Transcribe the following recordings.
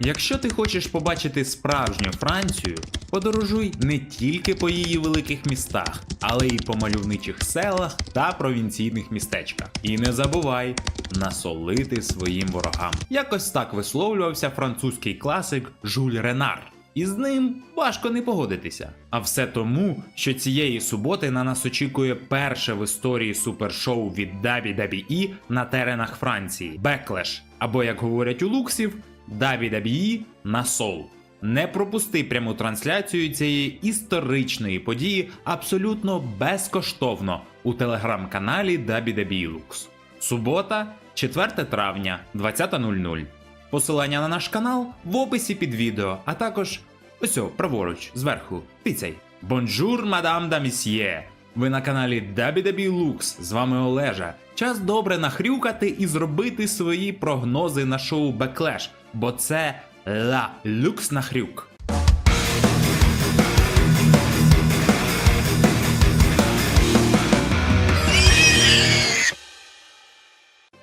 Якщо ти хочеш побачити справжню Францію, подорожуй не тільки по її великих містах, але й по мальовничих селах та провінційних містечках. І не забувай насолити своїм ворогам. Якось так висловлювався французький класик Жюль Ренар. І з ним важко не погодитися. А все тому, що цієї суботи на нас очікує перше в історії супершоу від WWE на теренах Франції Беклеш, або як говорять у луксів, WWE на сол. Не пропусти пряму трансляцію цієї історичної події абсолютно безкоштовно у телеграм-каналі WWE Lux. Субота, 4 травня, 20.00. Посилання на наш канал в описі під відео, а також ось праворуч, зверху, тицяй. Бонжур, мадам да місьє! Ви на каналі WWE Lux, з вами Олежа. Час добре нахрюкати і зробити свої прогнози на шоу Backlash, бо це Ла Люкс нахрюк.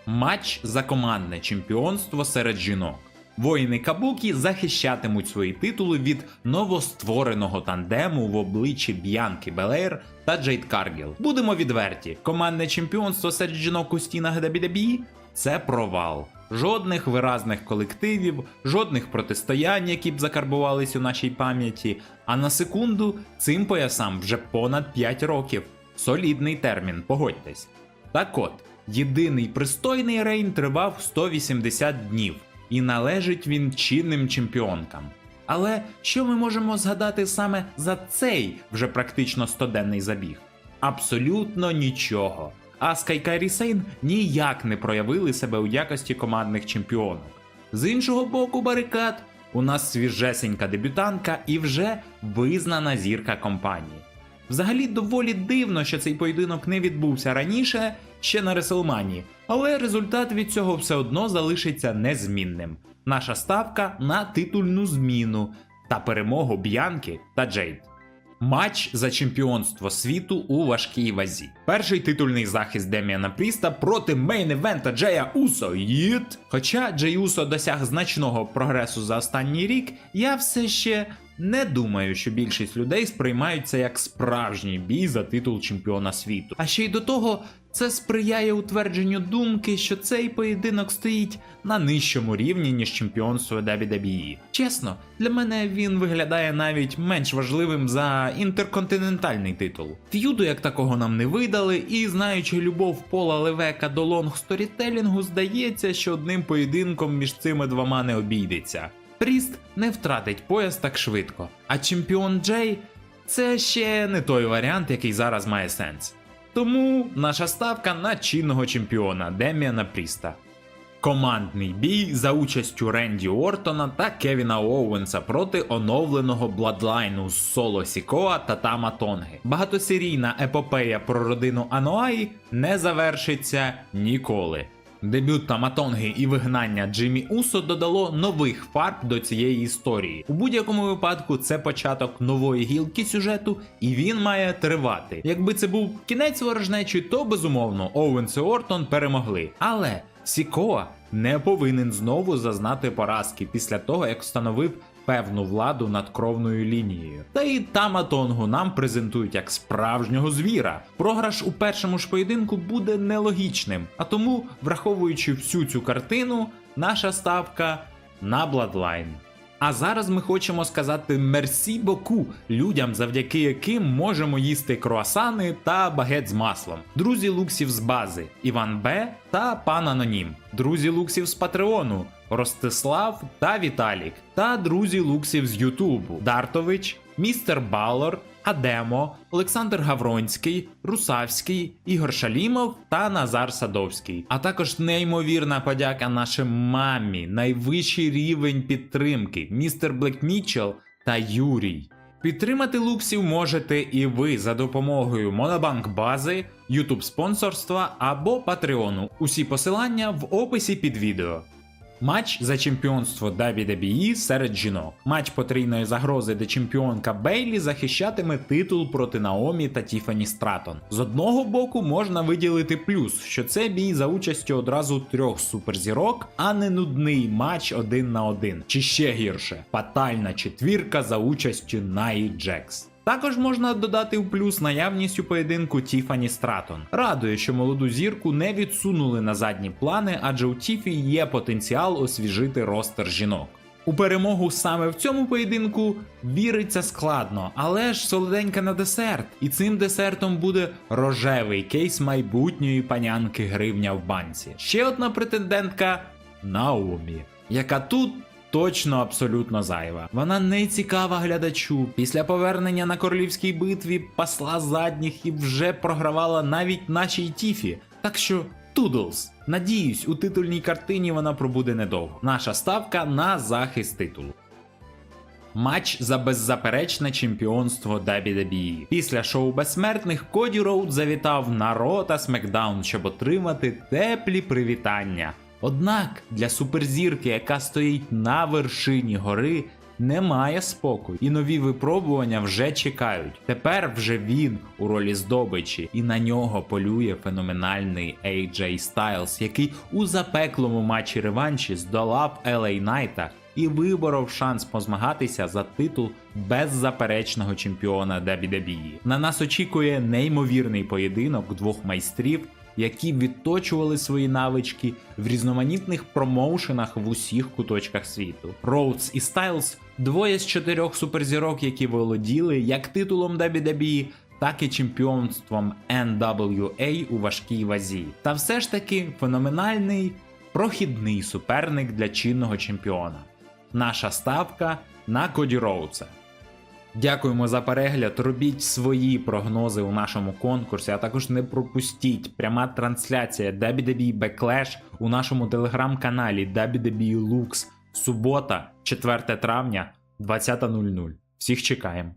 Матч за командне чемпіонство серед жінок. Воїни Кабукі захищатимуть свої титули від новоствореного тандему в обличчі Б'янки Белейр та Джейд Каргіл. Будемо відверті, командне чемпіонство серед жінок у стінах WWE – це провал. Жодних виразних колективів, жодних протистоянь, які б закарбувались у нашій пам'яті. А на секунду цим поясам вже понад 5 років. Солідний термін, погодьтесь. Так от, єдиний пристойний рейн тривав 180 днів, і належить він чинним чемпіонкам. Але що ми можемо згадати саме за цей вже практично 100-денний забіг? Абсолютно нічого. Аска й Кайрі Сейн ніяк не проявили себе у якості командних чемпіонок. З іншого боку барикад, у нас свіжесенька дебютантка і вже визнана зірка компанії. Взагалі доволі дивно, що цей поєдинок не відбувся раніше, ще на Реселмані, але результат від цього все одно залишиться незмінним. Наша ставка на титульну зміну та перемогу Б'янки та Джейд. Матч за чемпіонство світу у важкій вазі. Перший титульний захист Деміана Пріста проти мейн-евента Джея Усо. Їт! Хоча Джей Усо досяг значного прогресу за останній рік, я все ще не думаю, що більшість людей сприймають це як справжній бій за титул чемпіона світу. А ще й до того, це сприяє утвердженню думки, що цей поєдинок стоїть на нижчому рівні, ніж чемпіонство WWE. Чесно, для мене він виглядає навіть менш важливим за інтерконтинентальний титул. Ф'юду як такого нам не видали, і знаючи любов Пола Левека до лонг сторітелінгу, здається, що одним поєдинком між цими двома не обійдеться. Пріст не втратить пояс так швидко, а чемпіон Джей це ще не той варіант, який зараз має сенс. Тому наша ставка на чинного чемпіона Деміана Пріста. Командний бій за участю Ренді Ортона та Кевіна Оуенса проти оновленого бладлайну з Соло Сікоа та Тама Тонги. Багатосерійна епопея про родину Аноаї не завершиться ніколи. Дебют Таматонги і вигнання Джиммі Усо додало нових фарб до цієї історії. У будь-якому випадку це початок нової гілки сюжету, і він має тривати. Якби це був кінець ворожнечі, то безумовно Оуенс і Ортон перемогли. Але Сікоа не повинен знову зазнати поразки після того, як встановив певну владу над кровною лінією. Та і Таматонгу нам презентують як справжнього звіра. Програш у першому ж поєдинку буде нелогічним. А тому, враховуючи всю цю картину, наша ставка на Bloodline. А зараз ми хочемо сказати мерсі боку людям, завдяки яким можемо їсти круасани та багет з маслом. Друзі луксів з бази Іван Б та пан Анонім, друзі луксів з Патреону. Ростислав та Віталік, та друзі луксів з Ютубу Дартович, Містер Балор, Адемо, Олександр Гавронський, Русавський, Ігор Шалімов та Назар Садовський. А також неймовірна подяка нашим мамі, найвищий рівень підтримки, містер Блек Мітчелл та Юрій. Підтримати луксів можете і ви за допомогою Монобанк бази, YouTube спонсорства або Патреону. Усі посилання в описі під відео. Матч за чемпіонство WWE серед жінок. Матч потрійної загрози, де чемпіонка Бейлі захищатиме титул проти Наомі та Тіфані Стратон. З одного боку можна виділити плюс, що це бій за участю одразу трьох суперзірок, а не нудний матч один на один. Чи ще гірше, фатальна четвірка за участю Наї Джекс. Також можна додати в плюс наявність у поєдинку Тіфані Стратон. Радує, що молоду зірку не відсунули на задні плани, адже у Тіфі є потенціал освіжити ростер жінок. У перемогу саме в цьому поєдинку віриться складно, але ж солоденька на десерт. І цим десертом буде рожевий кейс майбутньої панянки гривня в банці. Ще одна претендентка Наомі, яка тут точно абсолютно зайва. Вона не цікава глядачу. Після повернення на королівській битві пасла задніх і вже програвала навіть нашій Тіфі. Так що. Тудлс. Надіюсь, у титульній картині вона пробуде недовго. Наша ставка на захист титулу. Матч за беззаперечне чемпіонство WWE. Після шоу безсмертних Коді Роуд завітав на Ро та Смекдаун, щоб отримати теплі привітання. Однак для суперзірки, яка стоїть на вершині гори, немає спокою, і нові випробування вже чекають. Тепер вже він у ролі здобичі, і на нього полює феноменальний AJ Styles, який у запеклому матчі реванші здолав LA Найта і виборов шанс позмагатися за титул беззаперечного чемпіона WWE. На нас очікує неймовірний поєдинок двох майстрів які відточували свої навички в різноманітних промоушенах в усіх куточках світу. Роудс і Стайлз двоє з чотирьох суперзірок, які володіли як титулом WWE, так і чемпіонством NWA у важкій вазі. Та все ж таки феноменальний прохідний суперник для чинного чемпіона. Наша ставка на Коді Роудса. Дякуємо за перегляд. Робіть свої прогнози у нашому конкурсі, а також не пропустіть пряма трансляція WWE Backlash у нашому телеграм-каналі WWE Lux. Субота, 4 травня, 20.00. Всіх чекаємо.